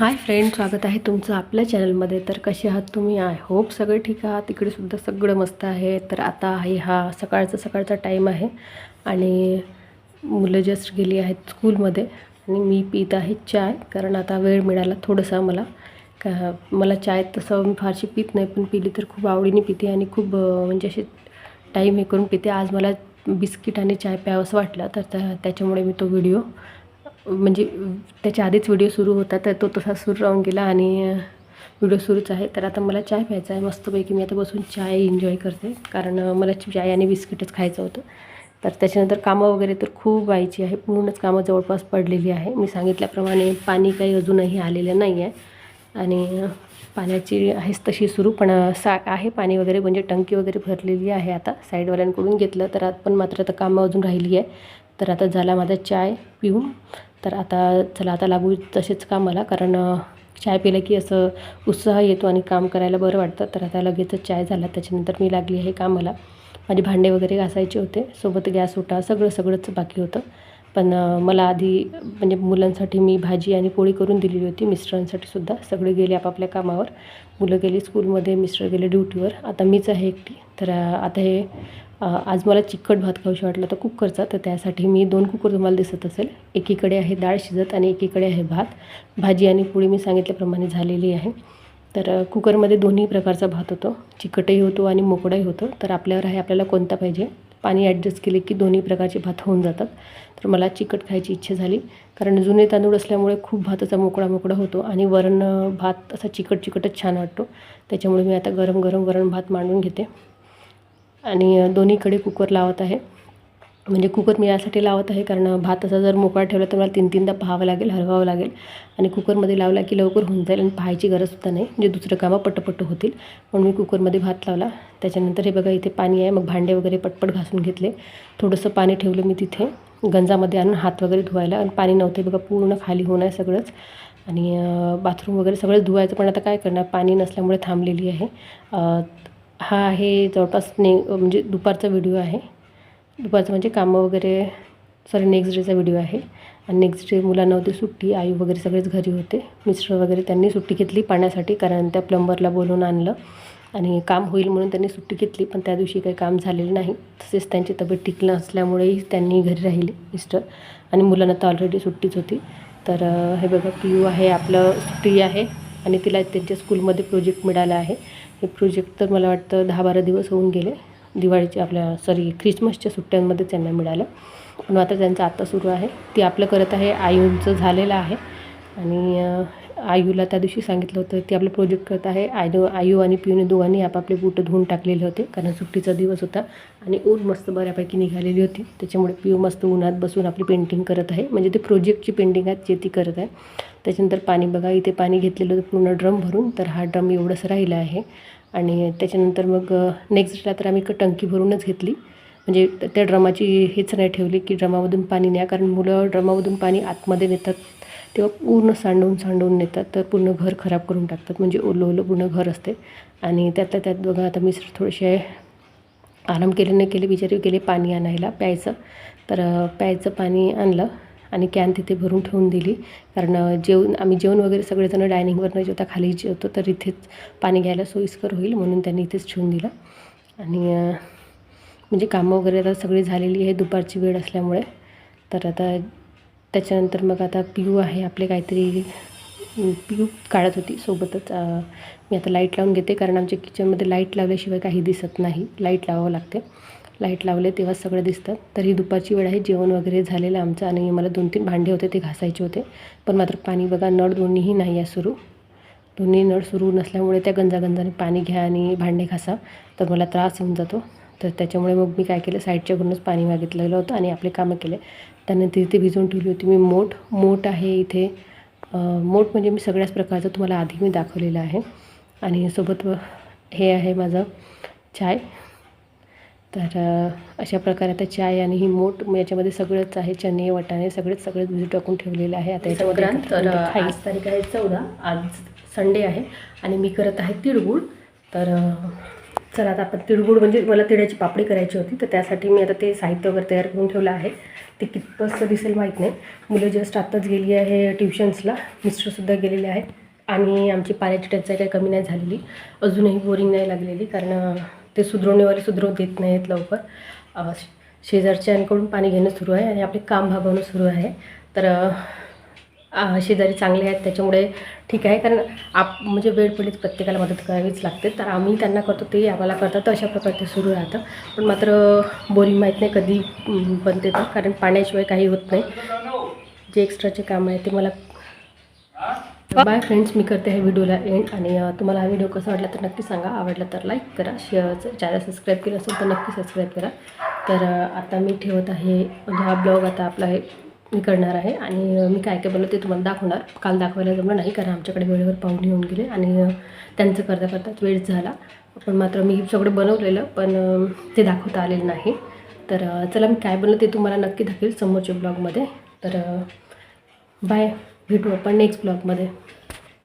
Hi friend स्वागत आहे तुमचं आपल्या चॅनलमध्ये तर कसे आहात तुम्ही? आय होप सगळे ठीक आहात. तिकडेसुद्धा सगळं मस्त आहे. तर आता आहे हा सकाळचा सकाळचा टाईम आहे. आणि मुलं जस्ट गेली आहेत स्कूलमध्ये आणि मी पित आहे चाय कारण आता वेळ मिळाला थोडंसं मला का मला चाय तसं मी फारशी पित नाही पण पिली तर खूप आवडीने पिते आणि खूप म्हणजे असे टाईम हे करून पिते. आज मला बिस्किट आणि चाय प्यावंसं वाटलं तर त्या- त्याच्यामुळे मी तो व्हिडिओ म्हणजे त्याच्या आधीच व्हिडिओ सुरू होता तर तो तसा सुरू राहून गेला आणि व्हिडिओ सुरूच आहे. तर आता मला चाय प्यायचा आहे. मस्तपैकी मी आता बसून चाय एन्जॉय करते. कारण मला चाय आणि बिस्किटच खायचं होतं. तर त्याच्यानंतर कामं वगैरे तर खूप व्हायची आहे. पूर्णच कामं जवळपास पडलेली आहे. मी सांगितल्याप्रमाणे पाणी काही अजूनही आलेलं नाही आहे आणि पाण्याची आहेच तशी सुरू पण सा आहे पाणी वगैरे. म्हणजे टंकी वगैरे भरलेली आहे आता. साईडवाल्यांकडून घेतलं तर आत पण मात्र आता कामं अजून राहिली आहे. तर आता झाला माझा चाय पिऊन. तर आता चला आता लागू तसेच कामाला कारण चाय पिलं की असं उत्साह येतो आणि काम करायला बरं वाटतं. तर आता लगेचच चाय झाला त्याच्यानंतर मी लागली आहे कामाला. माझे भांडे वगैरे घासायचे होते. सोबत गॅस ओटा सगळं सगळंच बाकी होतं. पण मला आधी म्हणजे मुलांसाठी मी भाजी आणि पोळी करून दिलेली होती. मिस्टरांसाठी सुद्धा सगळे गेले आपापल्या कामावर. मुलं गेली स्कूलमध्ये मिस्टर गेले ड्युटीवर. आता मीच आहे एकटी. तर आता हे आज मला चिकट भात खाऊशी वाटला तर कुकरचा तर त्यासाठी मी दोन कुकर तुम्हाला दिसत असेल. एकीकडे आहे डाळ शिजत आणि एकीकडे आहे भात. भाजी आणि पोळी मी सांगितल्याप्रमाणे झालेली आहे. तर कुकरमध्ये दोन्ही प्रकारचा भात होतो. चिकटही होतो आणि मोकडाही होतो. तर आपल्यावर आहे आपल्याला कोणता पाहिजे? पाणी ॲडजस्ट केले की दोन्ही प्रकारचे भात होऊन जातात. तर मला चिकट खायची इच्छा झाली. कारण जुने तांदूळ असल्यामुळे खूप भात असा मोकळा मोकळा होतो आणि वरण भात असा चिकट चिकटच छान वाटतो. त्याच्यामुळे मी आता गरम गरम वरण भात मांडून घेते. आणि दोन्हीकडे कुकर लावत आहे. म्हणजे कुकर मी यासाठी लावत आहे कारण भात असा जर मोकळा ठेवला तर मला तीन तीनदा पाहावं लागेल हलवावं लागेल. आणि कुकरमध्ये लावला की लवकर होऊन जाईल आणि पाहायची गरजसुद्धा नाही म्हणजे दुसरं कामं पटपट होतील. म्हणून मी कुकरमध्ये भात लावला. त्याच्यानंतर हे बघा इथे पाणी आहे. मग भांडे वगैरे पटपट घासून घेतले. थोडंसं पाणी ठेवलं मी तिथे. गंजामध्ये आणून हात वगैरे धुवायला. आणि पाणी नव्हते बघा पूर्ण खाली होणं आहे सगळंच. आणि बाथरूम वगैरे सगळं धुवायचं पण आता काय करणार? पाणी नसल्यामुळे थांबलेली आहे. हा आहे जवळपास ने म्हणजे दुपारचा व्हिडिओ आहे. दुपारचं म्हणजे कामं वगैरे सॉरी नेक्स्ट डेचा व्हिडिओ आहे. आणि नेक्स्ट डे मुलांना होती सुट्टी आई वगैरे सगळेच घरी होते. मिस्टर वगैरे त्यांनी सुट्टी घेतली पाण्यासाठी कारण त्या प्लंबरला बोलवून आणलं. आणि काम होईल म्हणून त्यांनी सुट्टी घेतली पण त्या दिवशी काही काम झालेलं नाही. तसेच त्यांची तब्येत ठीक नसल्यामुळेही त्यांनी घरी राहिले मिस्टर आणि मुलांना तर ऑलरेडी सुट्टीच होती. तर हे बघा पी यू आहे आपलं सुट्टी आहे. आणि तिला त्यांच्या स्कूलमध्ये प्रोजेक्ट मिळाला आहे. हे प्रोजेक्ट तर मला वाटतं दहा बारा दिवस होऊन गेले. दिवाळीच्या आपल्या सॉरी ख्रिसमसच्या सुट्ट्यांमध्ये त्यांना मिळालं. पण आता त्यांचं आत्ता सुरू आहे. ती आपलं करत आहे. आयूंचं झालेलं आहे. आणि अं, आयूला त्या दिवशी सांगितलं होतं ती आपलं प्रोजेक्ट करत आहे. आयू आयू आणि पिऊने दोघांनी आपापले बुटं धुवून टाकलेले होते कारण सुट्टीचा दिवस होता. आणि ऊन मस्त बऱ्यापैकी निघालेली होती. त्याच्यामुळे पिऊ मस्त उन्हात बसून आपली पेंटिंग करत आहे. म्हणजे ते प्रोजेक्टची पेंटिंग आहे जे ती करत आहे. त्याच्यानंतर पाणी बघा इथे पाणी घेतलेलं होतं पूर्ण ड्रम भरून. तर हा ड्रम एवढंच राहिला आहे. आणि त्याच्यानंतर मग नेक्स्ट डेला तर आम्ही क- टंकी भरूनच घेतली. म्हणजे त्या ड्रमाची हेच नाही ठेवली की ड्रमामधून पाणी न्या कारण मुलं ड्रमामधून पाणी आतमध्ये नेतात. तेव्हा पूर्ण सांडवून सांडवून नेतात तर पूर्ण घर खराब करून टाकतात. म्हणजे ओलं ओलं पूर्ण घर असते. आणि त्यातल्या त्यात बघा आता मी थोडेसे आराम केले नाही केले बिचारी गेले पाणी आणायला प्यायचं. तर प्यायचं पाणी आणलं. आणि कॅन तिथे भरून ठेवून दिली. कारण जेवण आम्ही जेवण वगैरे सगळेजण डायनिंगवर न जेवता खाली जेवतो तर इथेच पाणी घ्यायला सोयीस्कर होईल म्हणून त्यांनी इथेच ठेवून दिलं. आणि म्हणजे कामं वगैरे आता सगळी झालेली आहे दुपारची वेळ असल्यामुळे. तर आता त्याच्यानंतर मग आता पिऊ आहे आपले काहीतरी पिऊ काढत होती सोबतच. मी आता लाइट लावून घेते कारण आमच्या किचनमध्ये लाइट लावल्याशिवाय काही दिसत नाही. लाइट लावावं लागते. लाइट लावले तेव्हा सगळं दिसतं. तर ही दुपारची वेळ आहे. जेवण वगैरे झालेलं आमचं आणि मला दोन तीन भांडे होते ते घासायचे होते. पण मात्र पाणी बघा नळ दोन्हीही नाही आहे सुरू. दोन्ही नळ सुरू नसल्यामुळे त्या गंजागंजाने पाणी घ्या आणि भांडे घासा. तर मला त्रास होऊन जातो. तर त्याच्यामुळे मग मी काय केलं साईडच्याकडूनच पाणी मागितलेलं होतं आणि आपले कामं केले. त्यानंतर इथे भिजवून ठेवली होती मी मोठ. मोठ आहे इथे. मोठ म्हणजे मी सगळ्याच प्रकारचं तुम्हाला आधी मी दाखवलेलं आहे. आणि सोबत हे आहे माझं चाय. तर अशा प्रकारे आता चाय आणि ही मोठ याच्यामध्ये सगळंच आहे. चणे वाटाणे सगळेच सगळेच भिजू टाकून ठेवलेले आहे. आता याच्यामध्ये तर आज तारीख आहे चौदा. आज संडे आहे आणि मी करत आहे तिळगुळ. तर चला आता आपण तिळगुळ म्हणजे मला तिळाची पापडी करायची होती. तर त्यासाठी मी आता ते साहित्य वगैरे तयार करून ठेवलं आहे. ते कितपत दिसेल माहीत नाही. मुलं जस्ट आत्ताच गेली आहे ट्युशन्सला. मिस्टरसुद्धा गेलेले आहेत. आणि आमची पाण्याची टंचाई काही कमी नाही झालेली. अजूनही बोरिंग नाही लागलेली कारण ते सुधरवणेवाले सुधरवू देत नाहीत लवकर. शेजारच्यांकडून पाणी घेणं सुरू आहे आणि आपले काम भागवणं सुरू आहे. तर शेजारी चांगले आहेत त्याच्यामुळे ठीक आहे. कारण आप म्हणजे वेळ पडली प्रत्येकाला मदत करावीच लागते. तर आम्ही त्यांना करतो ते आम्हाला करतात. तर अशा प्रकारे सुरू राहतं. पण मात्र बोरिंग माहीत नाही कधी बनते तर. कारण पाण्याशिवाय काही होत नाही. जे एक्स्ट्राचे काम आहे ते मला बाय फ्रेंड्स मी करते ह्या व्हिडिओला एंड आणि तुम्हाला हा व्हिडिओ कसा वाटला तर नक्की सांगा. आवडला तर लाईक करा. शेअर चॅनल सबस्क्राईब केलं असेल तर नक्की सबस्क्राईब करा. तर आता मी ठेवत आहे म्हणजे हा ब्लॉग आता आपला हे मी करणार आहे. आणि मी काय काय बनवलं ते तुम्हाला दाखवणार. काल दाखवायला जमलं नाही कारण आमच्याकडे वेळेवर पाहुणे येऊन गेले आणि त्यांचं करता करताच वेळ झाला. पण मात्र मी सगळं बनवलेलं पण ते दाखवता आलेलं नाही. तर चला मी काय बोललं ते तुम्हाला नक्की दाखवेल समोरच्या ब्लॉगमध्ये तर बाय भेटू आपण नेक्स्ट ब्लॉगमध्ये